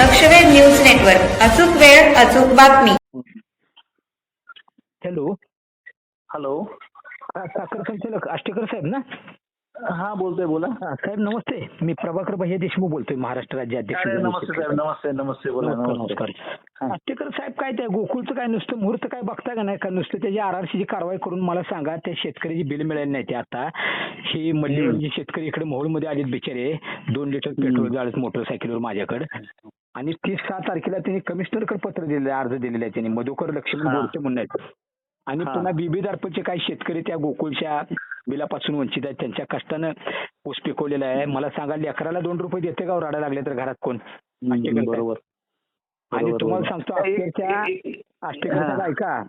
लक्षवेध news network. अचूक वेळ अचूक बातमी. हॅलो. हॅलो. हा, साखर संचालक आष्टेकर साहेब ना? हा बोलतोय बोला. हा, साहेब नमस्ते. मी प्रभाकर भैया देशमुख बोलतोय महाराष्ट्र राज्य अध्यक्ष अरे नमस्ते साहेब. नमस्ते नमस्ते बोला नमस्कार. आष्टेकर साहेब काय त्या गोकुळचं काय नुसतं मुहूर्त काय बघता का नाही? का नुसतं त्याची आरआरसीची कारवाई करून मला सांगा त्या शेतकऱ्याची बिल मिळाली नाही ते आता. ही मल्लीवरची शेतकरी इकडे मोहोळमध्ये आलेत बिचारे. दोन लिटर पेट्रोल जाळत मोटरसायकलवर माझ्याकडे. आणि तीस सहा तारखेला त्यांनी कमिशनरकडे पत्र दिलेलं अर्ज दिलेला आहे त्यांनी. मधुकर लक्ष्मण. बोरचे म्हणून. आणि. पुन्हा बीबी दारपचे काही शेतकरी त्या गोकुळच्या बिलापासून वंचित आहेत. त्यांच्या कष्टानं ऊस पिकवलेला आहे. मला सांगा लेकराला दोन रुपये देते का हो? रडायला लागले तर घरात कोण. बरोबर. आणि तुम्हाला. सांगतो. साहेब ऐका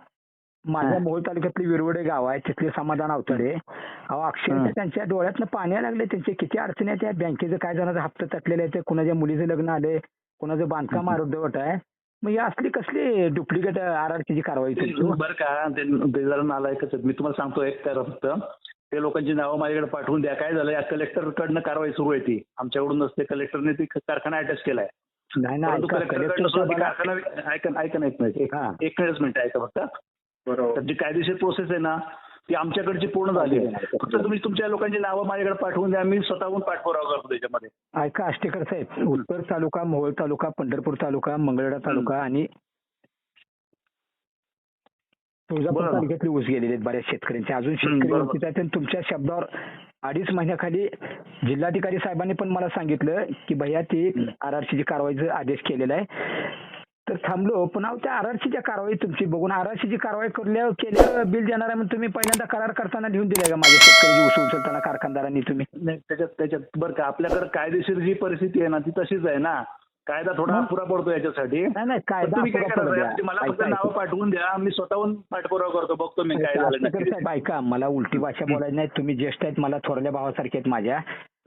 माझ्या. मोहोळ तालुक्यातले विरवडे गाव आहे तिथले समाधान अवतडे अहो अक्षरशः. त्यांच्या डोळ्यातनं पाणी लागले त्यांचे किती अडचणी आहेत त्या बँकेचं काय जणांचं हप्ता तटलेले आहेत कुणाच्या मुलीचं लग्न आले कुणाचं बांधकाम अर्धवट आहे मग ही असली कसली डुप्लिकेट आरआरसीची कारवाई तुमची बरं का ते ते जरा नालायकच मी तुम्हाला सांगतो एक तर फक्त ते लोकांची नावं माझ्याकडे पाठवून द्या काय झालं या कलेक्टर कडनं कारवाई सुरू आहे ती आमच्याकडून नसते कलेक्टरने ती कारखाना अटॅच केलाय नाही ना परंतु ऐका कलेक्टर कलेक्टर कडनं ती साहेबाला- कारखाना ऐका ऐका ना एक मिनिट हा. ऐका फक्त. तर जी कायदेशीर प्रोसेस आहे ना ती आमच्याकडची पूर्ण झाली आहे. फक्त तुम्ही तुमच्या लोकांची नावं माझ्याकडे पाठवून द्या मी स्वतःहून पाठपुरावा करतो त्याच्यामध्ये. ऐका आष्टेकर साहेब उत्तर तालुका मोहोळ तालुका पंढरपूर तालुका मंगळवेढा तालुका आणि तुळजापूर. तालुक्यातले ऊस गेलेले आहेत बऱ्याच शेतकऱ्यांचे. अजून हं, शेतकरी बरोबर. तुमच्या शब्दावर अडीच महिन्याखाली जिल्हाधिकारी साहेबांनी पण मला सांगितलं की भैया ती आरआरसीची कारवाईचा आदेश केलेला आहे तर थांबलो. पण त्या आरआरसीच्या कारवाई तुमची बघून आरआरसीची कारवाई करल्यावर केल्यावर बिल देणार आहे म्हणून तुम्ही पहिल्यांदा करार करताना लिहून दिलाय का माझ्या शेतकऱ्याची ऊस उचलताना कारखानदारांनी तुम्ही? नाही त्याच्यात त्याच्यात बरं का आपल्याकडे कायदेशीर जी परिस्थिती आहे ना ती तशीच आहे ना. कायदा थोडा हं? पुरा पडतो याच्यासाठी. नाही नाही पण कायदा तुम्ही काय अपुरा. साहेब, मला फक्त ऐका, नावं ऐका. पाठवून द्या. मी स्वतःहून पाठपुरावा करतो. बघतो मी काय झालं आष्टेकर नक्की. साहेब ऐका. मला उलटी भाषा बोलायची नाही. तुम्ही ज्येष्ठ आहेत मला थोरल्या भावासारखे आहेत माझ्या.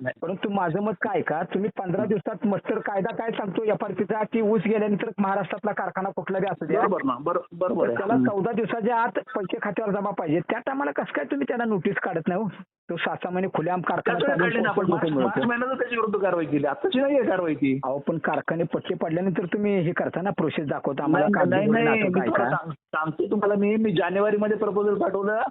नाही. परंतु माझं मत काय का? तुम्ही पंधरा दिवसात मस्टर कायदा काय सांगतो? एफआरपीचा की ऊस गेल्यानंतर महाराष्ट्रातला कारखाना कुठला बी असू द्या. बरोबर ना बरो- बरोबर तर आहे. त्याला. चौदा दिवसाच्या आत पैसे खात्यावर जमा पाहिजे त्या टायमाला कसं काय तुम्ही त्याला नोटीस काढत नाही हो? तो सहा सहा महिने खुल्याम कारखाना त्याचं चालू काढली ना आपण. आहे, मार्च मार्च मिळतो. महिन्यात त्याच्या विरुद्ध कारवाई केली. आताची नाही आहे कारवाई ती. अहो पण कारखाने पट्टे पडल्यानंतर तुम्ही हे करता ना प्रोसेस दाखवता. आम्हाला नाही नाही, कागदी नाही. नाटक मी तुम्हाला ऐका सांग- सांगतो तुम्हाला मी. मी जानेवारी मध्ये प्रपोजल पाठवलं.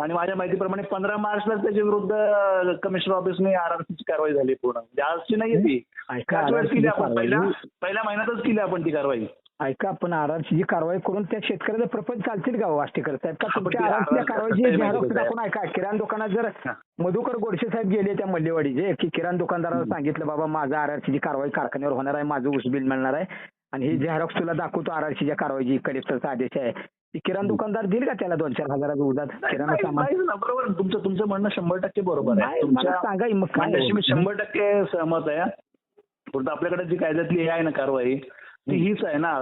आणि माझ्या माहितीप्रमाणे पंधरा मार्चला त्याच्या विरुद्ध कमिशनर ऑफिसने आरआरसीची कारवाई झाली पूर्ण. म्हणजे आजची नाहीये ती. ऐका वेळेस केली आपण. पहिल्या पहिल्या महिन्यातच केली आपण ती कारवाई. ऐका पण आरआरसी जी कारवाई करून त्या शेतकऱ्याचा प्रपंच चालतील का वाष्टीकर? साहेब का आपण तुमच्या ते आरआरसी RRC कारवाईची कसं आहे झेरॉक्स माहिती आहे. दाखवून ऐका किराणा दुकानात जर हा. मधुकर गोडसे साहेब गेले त्या मल्लेवाडीचे की किराणा दुकानदाराला सांगितलं बाबा माझं आरआरसीची कारवाई कारखान्यावर होणार आहे माझं ऊस बिल मिळणार आहे. आणि ही झेरॉक्स तुला दाखवतो आरआरसीच्या कारवाईची कलेक्टरचा आदेश आहे. किराणा दुकानदार देईल का त्याला दोन चार हजाराचं नाही, किराणा सामान? बरोबर. तुमचं तुमचं म्हणणं शंभर टक्के बरोबर आहे. तुमच्या सांगा मग काय? म्हणण्याशी मी? शंभर टक्के सहमत आहे. फक्त आपल्याकडे जी कायद्यातली आहे ना कारवाई ती हीच आहे ना.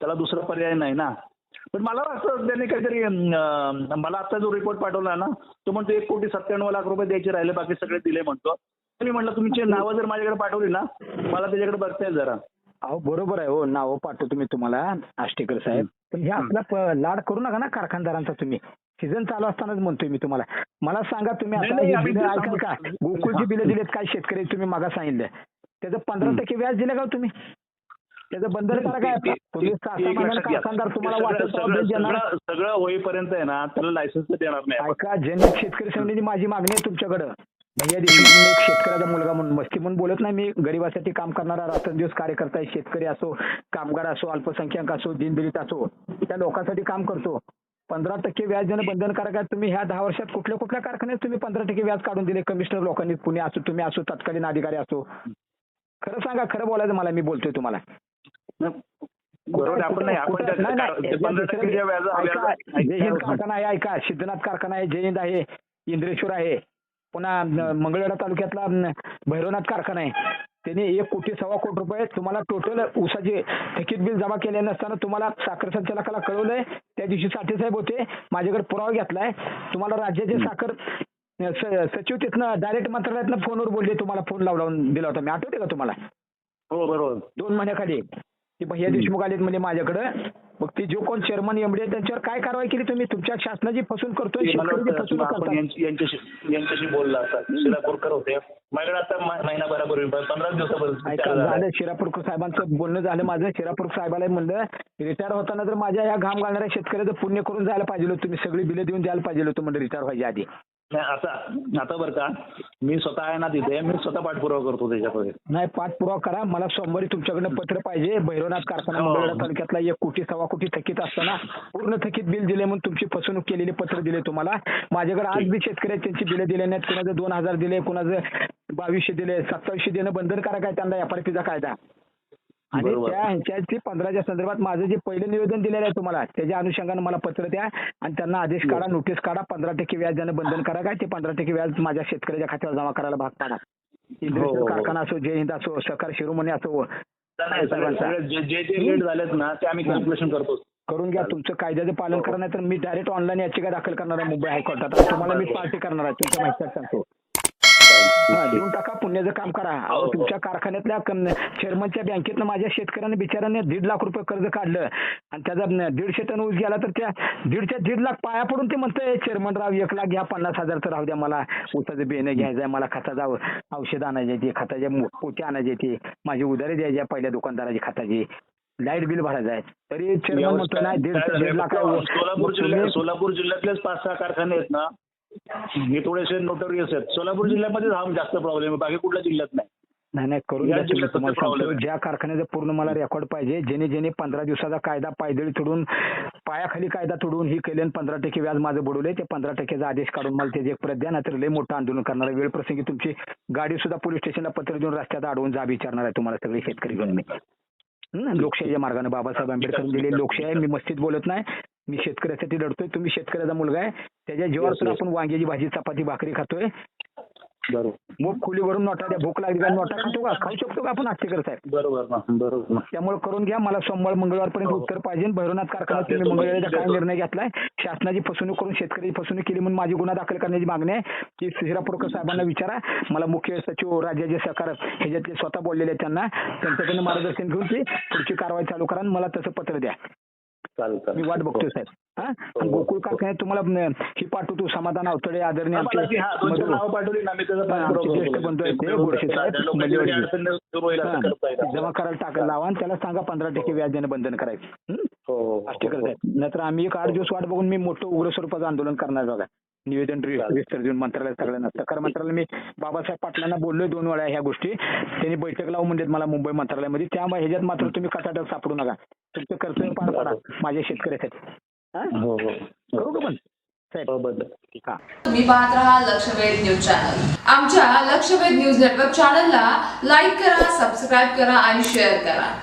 त्याला दुसरा पर्याय नाही ना. पण मला वाटतं त्याने काहीतरी मला आता जो रिपोर्ट पाठवला ना तो म्हणतो एक कोटी सत्त्याण्णव लाख रुपये द्यायचे राहिले बाकी सगळे दिले म्हणतो. मी म्हटलं तुमची नावं जर माझ्याकडे पाठवली ना मला त्याच्याकडे बघता येईल जरा. अहो बरोबर आहे. हो नाव पाठवतो मी तुम्हाला आष्टेकर साहेब. पण हे आपला लाड करू नका ना कारखानदारांचा तुम्ही. सीझन चालू असतानाच म्हणतोय मी तुम्हाला. मला सांगा तुम्ही नाही, आता नाही, ही आम्ही बिलं ते ऐका का? गोकुळची. बिलं दिलेत काय शेतकरी तुम्ही मागा सांगितलं? त्याचं पंधरा. टक्के व्याज दिलं का हो तुम्ही? त्याचं बंधन करा काय तुम्ही. कारखानदार तुम्हाला वाटत सगळं- होईपर्यंत आहे ना त्याला लायसन्स देणार नाही. ऐका जनहित शेतकरी समितीची माझी मागणी आहे तुमच्याकडं. भैया देशमुख मी एक शेतकऱ्याचा मुलगा म्हणून मस्ती म्हणून बोलत नाही मी. गरिबासाठी काम करणारा रात्रंदिवस कार्यकर्ता आहे शेतकरी असो कामगार असो अल्पसंख्याक असो दिनदलित असो त्या लोकांसाठी काम करतो. पंधरा टक्के व्याज देणं बंधनकारक आहे. तुम्ही ह्या दहा वर्षात कुठल्या कुठल्या कारखान्यात तुम्ही पंधरा टक्के व्याज काढून दिले? कमिशनर लोकांनी पुणे असो तुम्ही असो तत्कालीन अधिकारी असो. खरं सांगा खरं बोलायचं मला मी बोलतोय तुम्हाला. कारखाना आहे ऐका. सिद्धनाथ कारखाना आहे जय हिंद आहे. इंद्रेश्वर आहे. पुन्हा मंगळवेढा तालुक्यातला भैरवनाथ कारखाना आहे. त्यांनी एक कोटी सव्वा कोटी रुपये तुम्हाला टोटल ऊसाचे थकीत बिल जमा केले नसताना तुम्हाला साखर संचालकाला कळवलंय. त्या दिवशी साठे साहेब होते. माझ्याकडे पुरावा घेतलाय. तुम्हाला राज्याचे साखर सचिव तिथनं डायरेक्ट मंत्रालयातनं फोनवर बोलले तुम्हाला फोन लावला दिला होता. मी आठवते का तुम्हाला? हो बरोबर. दोन महिन्याखाली. की भैया देशमुख आलेत म्हणजे माझ्याकडं. मग ती जो कोण चेअरमन एमडी आहे त्यांच्यावर काय कारवाई केली तुम्ही? तुमच्या शासनाची फसवणूक करतोय आपण यांची- यांच्याशी यांच्याशी बोलला असता. शिरापूरकर होते. माझ्याकडे आता म- महिनाभरापूर्वी पंधरा ऐका विचार झाला. शिरापूरकर साहेबांचं बोलणं झालं माझं. शिरापूर साहेबाला म्हणलं रिटायर होताना तर माझ्या या घाम घालणाऱ्या शेतकऱ्याचं पुण्य करून जायला पाहिजे होतं तुम्ही सगळी बिलं देऊन द्यायला पाहिजे होतं म्हणजे रिटायर व्हायच्या आधी. नाही आता आता बरं का. मी स्वतः आहे ना तिथे. मी स्वतः पाठपुरावा करतो त्याच्यामध्ये नाही पाठपुरावा करा. मला सोमवारी तुमच्याकडनं पत्र पाहिजे. भैरवनाथ कारखाना हो. मंगळवेढा तालुक्यातला एक कोटी सव्वा कोटी थकीत असताना पूर्ण थकीत बिल दिले म्हणून तुमची फसवणूक केलेली पत्र दिले तुम्हाला. माझ्याकडे आज बी शेतकरी त्यांची बिलं दिले नाहीत. कुणाचं दोन हजार दिले कुणाचं बावीसशे दिले सत्तावीसशे देणं बंधनकारक आहे त्यांना. एफआरपीचा कायदा. आणि. त्या ह्यांच्याची पंधराच्या संदर्भात माझं जे पहिलं निवेदन दिलेलं आहे तुम्हाला त्याच्या अनुषंगानं मला पत्र द्या आणि त्यांना आदेश काढा नोटीस काढा पंधरा टक्के व्याज देणं बंधनकारक आहे ते पंधरा टक्के व्याज माझ्या शेतकऱ्याच्या खात्यावर जमा करायला भाग पाडा. हो, इंद्रेश्वर हो. कारखाना असो जय हिंद असो सहकार शिरोमणी असो नाही, सगळे- सगळे जे जे जे रेट झालेत ना ते आम्ही कॅल्क्युलेशन करतो. करून घ्या तुमचं कायद्याचं पालन करा नाही तर मी डायरेक्ट ऑनलाईन याचिका दाखल करणार आहे मुंबई हायकोर्टात. तुम्हाला मी पार्टी करणार आहे तुमच्या माहिती सांगतो. हा, देऊन टाका पुण्याचं काम करा. अहो, हो. तुमच्या कारखान्यातल्या चेअरमनच्या बँकेतनं माझ्या शेतकऱ्याने बिचाराने दीड लाख रुपये कर्ज काढलं. आणि त्याचा दीडशे टन ऊस गेला तर त्या दीडच्या दीड लाख पाया पडून ते म्हणतंय चेअरमन राव एक लाख घ्या पन्नास हजारचं राहू द्या मला. ऊसाचं बेणं घ्यायचंय मला खताचा औषध आणायचे ते खताच्या मो- पोते आणायचे माझी उधारी द्यायची पहिल्या दुकानदाराची खताची. लाइट बिल भरायचं आहे. तरी चेअरमन म्हणतो नाही दीड लाख. सोलापूर जिल्ह्यात सोलापूर जिल्ह्यातलेच पाच सहा कारखाने आहेत ना हे थोडेसे नोटरियस आहेत. सोलापूर जिल्ह्यामध्ये हा जास्त प्रॉब्लेम आहे. बाकी कुठल्या जिल्ह्यात नाही. नाही नाही करून द्या तुम्ही. तुम्हाला सांगतो. ज्या कारखान्याचं पूर्ण मला रेकॉर्ड पाहिजे जेणे जेणे पंधरा दिवसाचा कायदा पायदळी तोडून पायाखाली कायदा तोडून ही केले आणि पंधरा टक्के व्याज माझं बुडवले ते पंधरा टक्केचा आदेश काढून मला त्याची एक प्रत द्या नाहीतर लय मोठं आंदोलन करणार आहे. वेळ प्रसंगी तुमची गाडी सुद्धा पोलीस स्टेशनला पत्र देऊन रस्त्यात अडवून जा विचारणार आहे तुम्हाला सगळे शेतकरी घेऊन मी. हं, लोकशाहीच्या मार्गाने बाबासाहेब आंबेडकरांनी दिलेली लोकशाही आहे. मी मस्तीत बोलत नाही. मी शेतकऱ्यासाठी लढतोय. तुम्ही शेतकऱ्याचा मुलगा आहे. त्याच्या जीवावर आपण वांग्याची भाजी चपाती भाकरी खातोय. बरोबर. मग खोली भरून नोटा द्या भूक लागली का नोटा खातो का? खाऊ शकतो का आपण आष्टेकर साहेब? बरोबर ना बरोबर ना. त्यामुळे करून घ्या मला सोमवार मंगळवारपर्यंत उत्तर पाहिजे. भैरवनाथ कारखान्यात तुम्ही मंगळवारचा काय. निर्णय घेतलाय? शासनाची फसवणूक करून शेतकऱ्याची फसवणूक केली म्हणून माझी गुन्हा दाखल करण्याची मागणी आहे. की शिरापूरकर साहेबांना विचारा. मला मुख्य सचिव राज्याचे सहकार ह्याच्यातले स्वतः बोललेले आहेत त्यांना त्यांच्याकडनं मार्गदर्शन घेऊन ती पुढची कारवाई चालू करा आणि मला तसं पत्र द्या. मी वाट बघतोय साहेब. हा? आणि गोकुळ कारखान्यात तुम्हाला ही पाठवतो समाधान अवतडे आदरणीय हा, हा, हा, ज्येष्ठ. बंधू. हा, जमा करायला टाकायला लावा आणि त्याला सांगा पंधरा टक्के व्याज देणं बंधन करायचं. हं? हो हो, हो हो. नाहीतर आम्ही एक आठ दिवस वाट बघून मी मोठं उग्र स्वरूपाचं आंदोलन करणार बघा. निवेदन देऊन मंत्रालयात सगळ्यांना. सहकार मंत्रालय मी बाबासाहेब पाटलांना बोललोय दोन वेळा ह्या गोष्टी. त्यांनी बैठक लावून म्हणलेत मला मुंबई मंत्रालयामध्ये. त्यामुळे ह्याच्यात मात्र तुम्ही कटाटात सापडू नका. तुमचं कर्तव्य पार पडा माझ्या शेतकऱ्यासाठी. हा? हो हो. करू का पण? हो हा. तुम्ही पाहत राहा लक्षवेध न्यूज चॅनल. आमच्या लक्षवेध न्यूज नेटवर्क चॅनलला लाईक करा सबस्क्राईब करा आणि शेअर करा.